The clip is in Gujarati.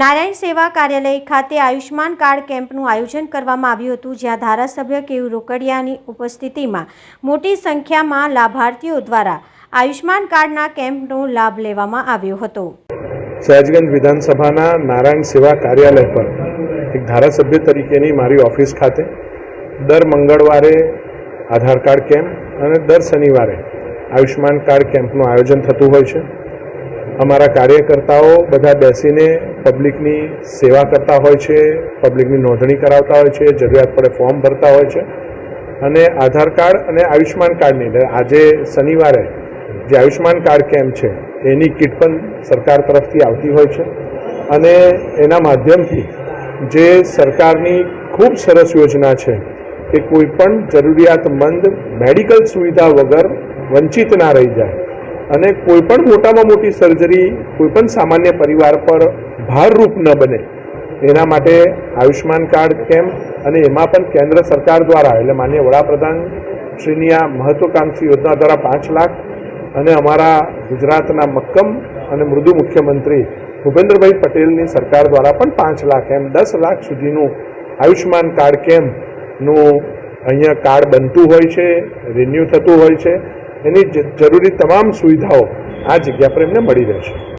નારાયણ સેવા કાર્યાલય ખાતે આયુષ્માન કાર્ડ કેમ્પનું આયોજન કરવામાં આવ્યું હતું, જ્યાં ધારાસભ્ય કેયુ રોકડિયાની ઉપસ્થિતિમાં મોટી સંખ્યામાં લાભાર્થીઓ દ્વારા આયુષ્માન કાર્ડના કેમ્પનો લાભ લેવામાં આવ્યો હતો. સયાજગંજ વિધાનસભાના નારાયણ સેવા કાર્યાલય પર એક ધારાસભ્ય તરીકેની મારી ઓફિસ ખાતે દર મંગળવારે આધાર કાર્ડ કેમ્પ અને દર શનિવારે આયુષ્માન કાર્ડ કેમ્પનું આયોજન થતું હોય છે. અમારા કાર્યકર્તાઓ બધા બેસીને પબ્લિકની સેવા કરતા હોય છે, પબ્લિકની નોંધણી કરાવતા હોય છે, જરૂરિયાત પડે ફોર્મ ભરતા હોય છે. અને આધાર કાર્ડ અને આયુષ્યમાન કાર્ડની, એટલે આજે શનિવારે જે આયુષ્યમાન કાર્ડ કેમ્પ છે, એની કિટ પણ સરકાર તરફથી આવતી હોય છે. અને એના માધ્યમથી જે સરકારની ખૂબ સરસ યોજના છે કે કોઈ પણ જરૂરિયાતમંદ મેડિકલ સુવિધા વગર વંચિત ના રહી જાય અને કોઈ પણ મોટામાં મોટી સર્જરી કોઈ પણ સામાન્ય પરિવાર પર ભારરૂપ ન બને. એના માટે આયુષ્માન કાર્ડ કેમ્પ અને એમાં પણ કેન્દ્ર સરકાર દ્વારા, એટલે માન્ય વડાપ્રધાન શ્રીની આ મહત્વકાંક્ષી યોજના દ્વારા પાંચ લાખ અને અમારા ગુજરાતના મક્કમ અને મૃદુ મુખ્યમંત્રી ભૂપેન્દ્રભાઈ પટેલની સરકાર દ્વારા પણ પાંચ લાખ એમ દસ લાખ સુધીનું આયુષ્માન કાર્ડ કેમ્પનું અહીંયા કાર્ડ બનતું હોય છે રિન્યૂ થતું હોય છે. એની જરૂરી તમામ સુવિધાઓ આ જગ્યા પર એમને મળી રહેશે.